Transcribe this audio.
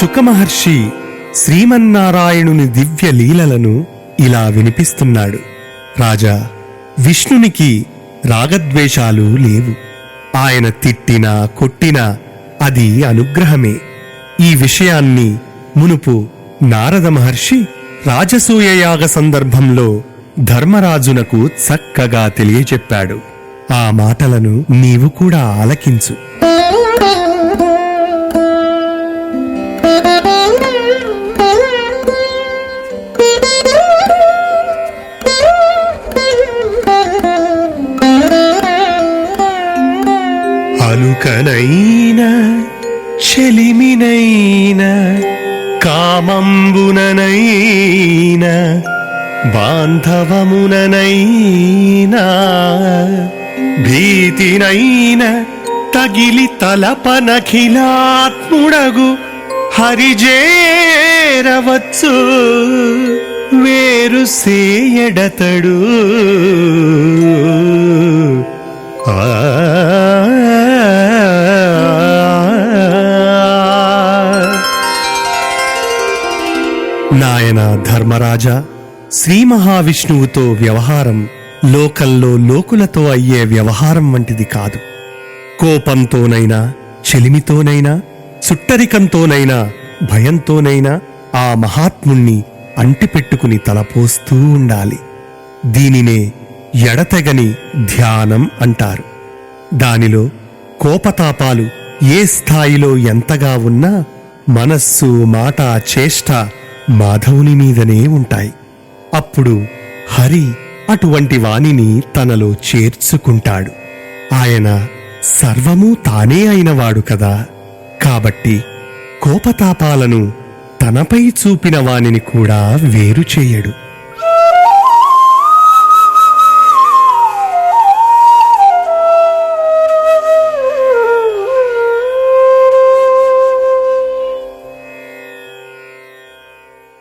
శుకమహర్షి శ్రీమన్నారాయణుని దివ్య లీలలను ఇలా వినిపిస్తున్నాడు. రాజా విష్ణునికి రాగద్వేషాలు లేవు. ఆయన తిట్టినా కొట్టినా అది అనుగ్రహమే. ఈ విషయాన్ని మునుపు నారద మహర్షి రాజసూయయాగ సందర్భంలో ధర్మరాజునకు చక్కగా తెలియచెప్పాడు. ఆ మాటలను నీవు కూడా ఆలకించు. అలుకనైన చెలిమినైన కామంబుననైన బాంధవముననైనా భీతినైన తగిలి తలపనఖిలాత్ముడగు హరిజేరవచ్చు వేరు సేయడతడు. నాయన ధర్మరాజా శ్రీ మహావిష్ణువుతో వ్యవహారం లోకల్లో లోకులతో అయ్యే వ్యవహారం వంటిది కాదు. కోపంతోనైనా చెలిమితోనైనా చుట్టరికంతోనైనా భయంతోనైనా ఆ మహాత్ముణ్ణి అంటిపెట్టుకుని తలపోస్తూ ఉండాలి. దీనినే ఎడతెగని ధ్యానం అంటారు. దానిలో కోపతాపాలు ఏ స్థాయిలో ఎంతగా ఉన్నా మనస్సు మాట చేష్ట మాధవుని మీదనే ఉంటాయి. అప్పుడు హరి అటువంటి వానిని తనలో చేర్చుకుంటాడు. ఆయన సర్వమూ తానే అయినవాడు కదా. కాబట్టి కోపతాపాలను తనపై చూపిన వానిని కూడా వేరు చేయడు.